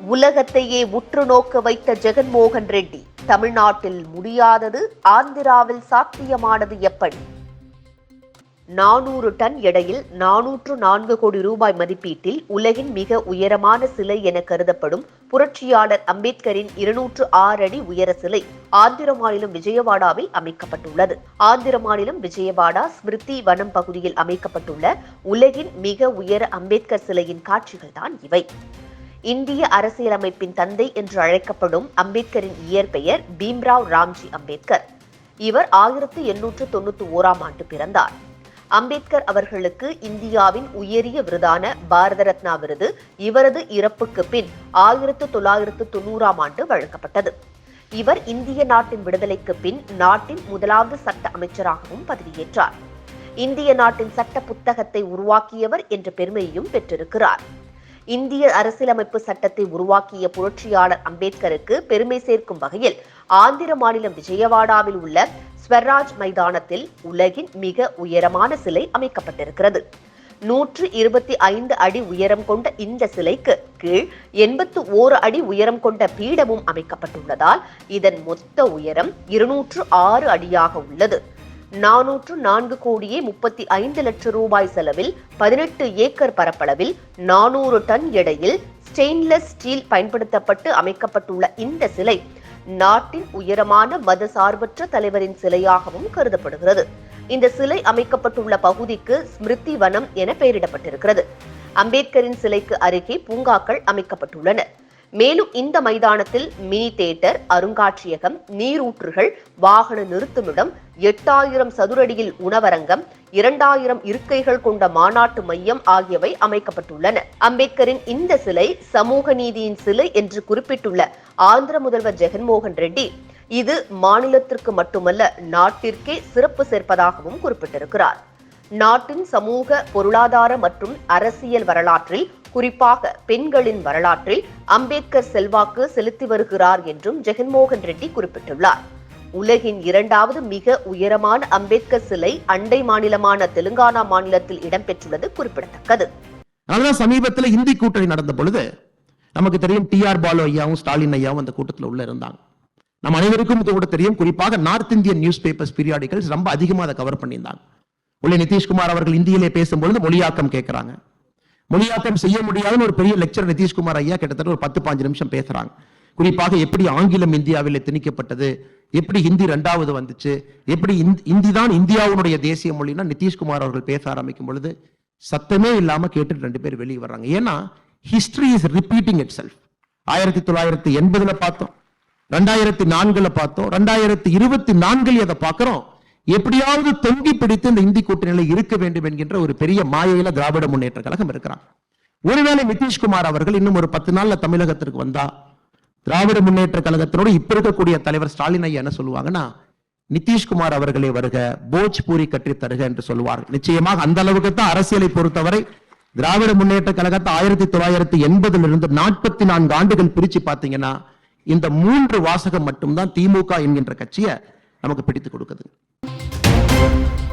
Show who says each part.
Speaker 1: உலகத்தையே உற்று நோக்க வைத்த ஜெகன்மோகன் ரெட்டி தமிழ்நாட்டில் முடியாதது ஆந்திராவில் சாத்தியமானது எப்படி? நானூறு டன் எடையில் நானூற்று நான்கு கோடி ரூபாய் மதிப்பீட்டில் உலகின் மிக உயரமான சிலை என கருதப்படும் புரட்சியாளர் அம்பேத்கரின் இருநூற்று ஆறு அடி உயர சிலை ஆந்திர மாநிலம் விஜயவாடாவில் அமைக்கப்பட்டுள்ளது. ஆந்திர மாநிலம் விஜயவாடா ஸ்மிருதி வனம் பகுதியில் அமைக்கப்பட்டுள்ள உலகின் மிக உயர அம்பேத்கர் சிலையின் காட்சிகள் தான் இவை. இந்திய அரசியலமைப்பின் தந்தை என்று அழைக்கப்படும் அம்பேத்கரின் இயற்பெயர் பீம்ராவ் ராம்ஜி அம்பேத்கர். இவர் ஆயிரத்தி எண்ணூற்று தொண்ணூத்தி ஓராம் ஆண்டு பிறந்தார். அம்பேத்கர் அவர்களுக்கு இந்தியாவின் உயரிய விருதான பாரத ரத்னா விருது இவரது இறப்புக்கு பின் ஆயிரத்து தொள்ளாயிரத்து தொண்ணூறாம் ஆண்டு வழங்கப்பட்டது. இவர் இந்திய நாட்டின் விடுதலைக்கு பின் நாட்டின் முதலாவது சட்ட அமைச்சராகவும் பதவியேற்றார். இந்திய நாட்டின் சட்ட புத்தகத்தை உருவாக்கியவர் என்ற பெருமையையும் பெற்றிருக்கிறார். இந்திய அரசியலமைப்பு சட்டத்தை உருவாக்கிய புரட்சியாளர் அம்பேத்கருக்கு பெருமை சேர்க்கும் வகையில் ஆந்திர மாநிலம் விஜயவாடாவில் உள்ள ஸ்வராஜ் மைதானத்தில் உலகின் மிக உயரமான சிலை அமைக்கப்பட்டிருக்கிறது. நூற்று இருபத்தி ஐந்து அடி உயரம் கொண்ட இந்த சிலைக்கு கீழ் எண்பத்து ஓரு அடி உயரம் கொண்ட பீடமும் அமைக்கப்பட்டுள்ளதால் இதன் மொத்த உயரம் இருநூற்று ஆறு அடியாக உள்ளது. நானூற்று நான்கு கோடியே முப்பத்தி ஐந்து லட்சம் ரூபாய் செலவில் பதினெட்டு ஏக்கர் பரப்பளவில் நானூறு டன் எடையில் ஸ்டெயின்லெஸ் ஸ்டீல் பயன்படுத்தப்பட்டு அமைக்கப்பட்டுள்ள இந்த சிலை நாட்டின் உயரமான மத சார்பற்ற தலைவரின் சிலையாகவும் கருதப்படுகிறது. இந்த சிலை அமைக்கப்பட்டுள்ள பகுதிக்கு ஸ்மிருதி வனம் என பெயரிடப்பட்டிருக்கிறது. அம்பேத்கரின் சிலைக்கு அருகே பூங்காக்கள் அமைக்கப்பட்டுள்ளன. மேலும் இந்த மைதானத்தில் மினி தியேட்டர் அருங்காட்சியகம் நீரூற்றுகள் வாகன நிறுத்துமிடம் எட்டாயிரம் சதுரடியில் உணவரங்கம் இரண்டாயிரம் இருக்கைகள் கொண்ட மாநாட்டு மையம் ஆகியவை அமைக்கப்பட்டுள்ளன. அம்பேத்கரின் இந்த சிலை சமூக நீதியின் சிலை என்று குறிப்பிட்டுள்ள ஆந்திர முதல்வர் ஜெகன்மோகன் ரெட்டி இது மாநிலத்திற்கு மட்டுமல்ல நாட்டிற்கே சிறப்பு சேர்ப்பதாகவும் குறிப்பிட்டிருக்கிறார். நாட்டின் சமூக பொருளாதார மற்றும் அரசியல் வரலாற்றில் குறிப்பாக பெண்களின் வரலாற்றில் அம்பேத்கர் செல்வாக்கு செலுத்தி வருகிறார் என்றும் ஜெகன்மோகன் ரெட்டி குறிப்பிட்டுள்ளார். உலகின் இரண்டாவது மிக உயரமான அம்பேத்கர் சிலை அண்டை மாநிலமான தெலுங்கானா மாநிலத்தில் இடம்பெற்றுள்ளது குறிப்பிடத்தக்கது.
Speaker 2: அதனால சமீபத்தில் இந்தி கூட்டணி நடந்த பொழுது நமக்கு தெரியும் டி ஆர் பாலு ஐயாவும் ஸ்டாலின் ஐயாவும் அந்த கூட்டத்தில் உள்ள இருந்தாங்க. நம்ம அனைவருக்கும் இது கூட தெரியும். குறிப்பாக north Indian newspapers periodicals ரொம்ப அதிகமாக அதை கவர் பண்ணியிருந்தாங்க. உள்ளே நிதிஷ்குமார் அவர்கள் இந்தியிலே பேசும்பொழுது மொழியாக்கம் கேட்கிறாங்க. மொழியாக்கம் செய்ய முடியாதுன்னு ஒரு பெரிய லெக்சர் நிதிஷ்குமார் ஐயா கிட்டத்தட்ட ஒரு பத்து பாஞ்சு நிமிஷம் பேசுறாங்க. குறிப்பாக எப்படி ஆங்கிலம் இந்தியாவில் திணிக்கப்பட்டது எப்படி ஹிந்தி ரெண்டாவது வந்துச்சு எப்படி இந்தி- தான் இந்தியாவுடைய தேசிய மொழினா நிதிஷ்குமார் அவர்கள் பேச ஆரம்பிக்கும் பொழுது சத்தமே இல்லாம கேட்டுட்டு ரெண்டு பேர் வெளியே வர்றாங்க. ஏன்னா history is repeating itself ஆயிரத்தி தொள்ளாயிரத்தி எண்பதுல பார்த்தோம் ரெண்டாயிரத்தி நான்குல பார்த்தோம் ரெண்டாயிரத்தி இருபத்தி நான்கில் அதை பார்க்குறோம். எப்படியாவது தொங்கி பிடித்து இந்த இந்தி கூட்டணியில இருக்க வேண்டும் என்கின்ற ஒரு பெரிய மாயையில திராவிட முன்னேற்ற கழகம் இருக்கிறாங்க ஒருவேளை நிதிஷ்குமார் அவர்கள் இன்னும் ஒரு பத்து நாள்ல தமிழகத்திற்கு வந்தா திராவிட முன்னேற்ற கழகத்தினோடு இப்ப இருக்கக்கூடிய தலைவர் ஸ்டாலின் ஐயா என்ன சொல்லுவாங்கன்னா நிதிஷ்குமார் அவர்களே வருக போஜ்பூரி கற்றி தருக என்று சொல்லுவார்கள். நிச்சயமாக அந்த அளவுக்கு தான் அரசியலை பொறுத்தவரை திராவிட முன்னேற்ற கழகத்தை ஆயிரத்தி தொள்ளாயிரத்தி எண்பதுல இருந்து நாற்பத்தி நான்கு ஆண்டுகள் பிரிச்சு பாத்தீங்கன்னா இந்த மூன்று வாசகம் மட்டும்தான் திமுக என்கின்ற கட்சியை நமக்கு பிடித்து கொடுக்குது. Thank you